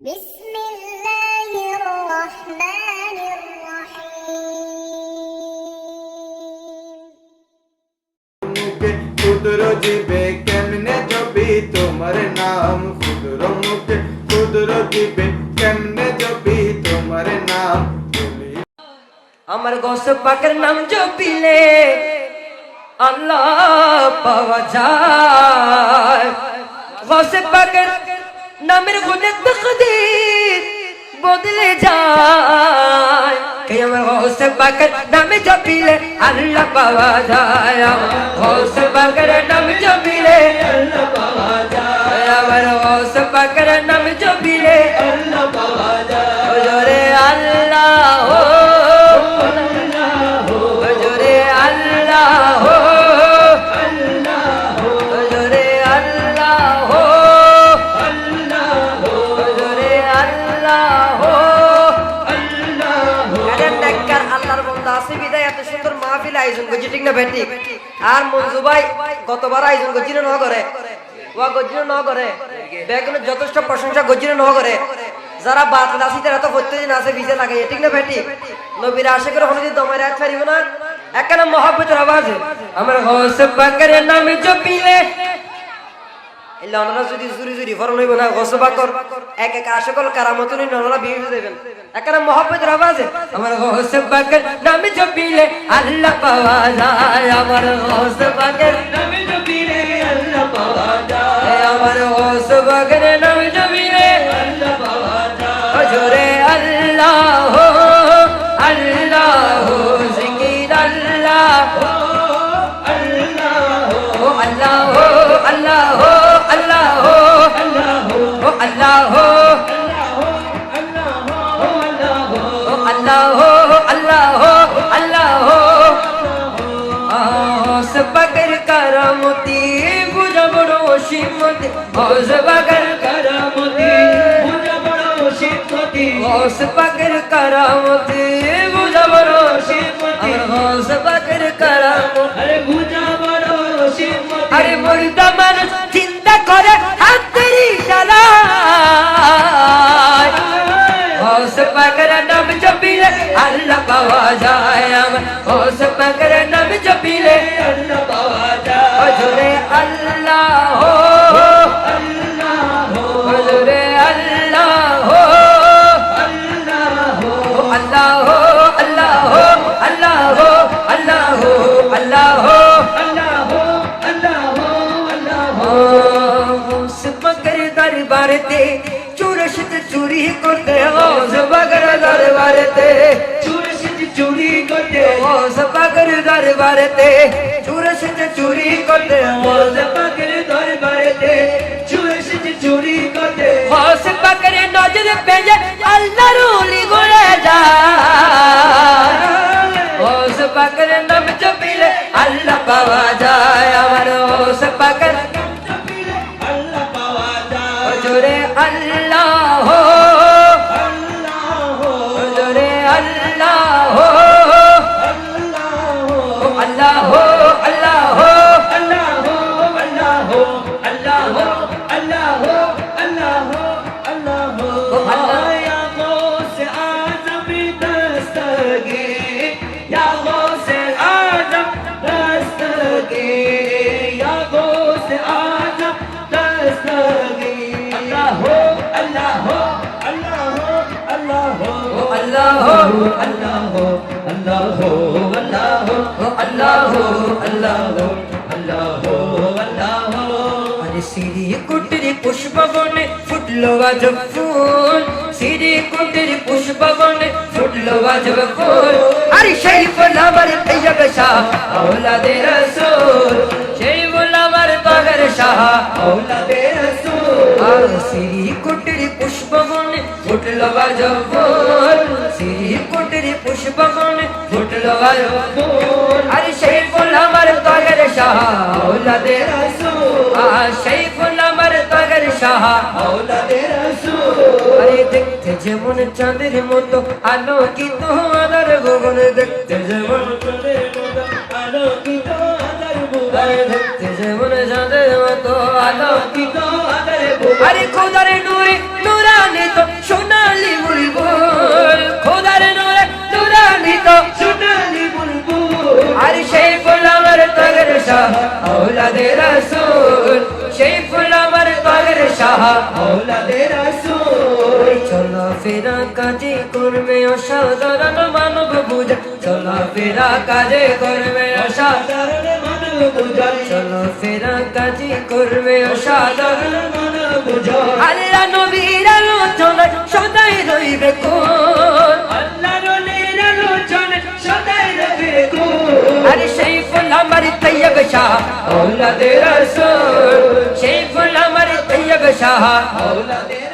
بسم الله الرحمن الرحيم মুখে ক্ষুদ্র জীবে কেমনে জপি তোমার নাম ক্ষুদ্র মুখে ক্ষুদ্র জীবে কেমনে জপি তোমার নাম বলি আমার গোস পাকের নাম জপিলে আল্লাহ পাওয়া যায় গোস পাকের নামের গুণে তকদির বদলে যায়। কে আমার গোস পাকের নামে জপিলে আল্লাহ পাওয়া যায়। গোস পাকের নামে জপিলে আল্লাহ পাওয়া যায়। আমার গোস পাকের নামে জপিলে আল্লাহ পাওয়া যায়। আছে বিদায়, এত সুন্দর মাহফিল আয়োজন করছে, ঠিক না বেটি আর মঞ্জু ভাই গতবার আয়োজন করছিল ন করে ওয়া গজির ন করে বেগুনের যথেষ্ট প্রশংসা গজির যারা বাতিল আছে না করে আমার এই লনরা যদি জুরি জুরি ফর লইব না, গসবা কর। এক এক আশকল কারামতনি লনরা বিয়ে দেবেন। একরা মোহাম্মদ রাবাজে আমার গসবা কর নামে জপিলে আল্লাহ পাওয়া যায়, আমার গসবা কর নামে শিমতি ও সবকর করমতি। বুঝা বড় শিমতি ও সবকর করমতি। বুঝা বড় শিমতি ও সবকর করমতি। আরে বুঝা বড় শিমতি আরে মুর্দা মানুষ চিন্তা করে হাতেরি চালায় হোস পাকর নাম জপিলে আল্লাহ পাওয়া যায় আমার। হোস পাকর নাম জপিলে আল্লাহ পাওয়া যায়। জোরে আল্লাহ ते चुरशित चूरी को देवास बगर दरबार ते. चुरशित को बगर दरबार ते. चुरशित को बगर दरबार ते. चुरशित को बगर नज़र अल्लाह रूली जा. बगर अल्लाह जा. अल्लाह हो अल्लाह हो अल्लाह हो अल्लाह हो अल्लाह हो अल्लाह हो अल्लाह हो अरे सिरी कुटरी पुष्पवन ফুটলো আজব ফুল। সিঁড়ি কুটির পুষ্পবনে ফুটলো আজব ফুল। আরে সেই ফুল আমার তৈয়ব শাহ আওলাদে রাসূল। সেই ফুল আমার বাগর শাহ আওলাদে রাসূল। আর সিঁড়ি কুটির পুষ্পবনে ফুটলো আজব ফুল। সিঁড়ি কুটির পুষ্প বনে ফুটলো ফুল। আরে সেই ফুল আমার তগর শাহ আওলাদে রসুল। আর সেই ফুল আমার তগর শাহ আওলাদে রসুল। আরে দেখতে যেমন চাঁদের মতো আলোকিত আদার গগন, দেখতে যেমন চাঁদের মতো আলোকিত আদার আরে দেখতে যেমন চাঁদের মতো আলোকিত আদার আরে খোদারে চলা ফেরা কাজে করবে অসাধারণ মানব বুঝা চলা ফেরা কাজে করবে অসাধারণ মানব চলা ফেরা কাজে করবে অসাধারণ মানব বুঝাই আল্লাহ নবীর আলোচনায় সদাই রইবে কোন। আল্লাহ রলির আলোচনা সদাই গো আরে সেই ফুল আমার তৈয়ব শাহ। আওলাদে রাসূল সেই ফুল আওলাদে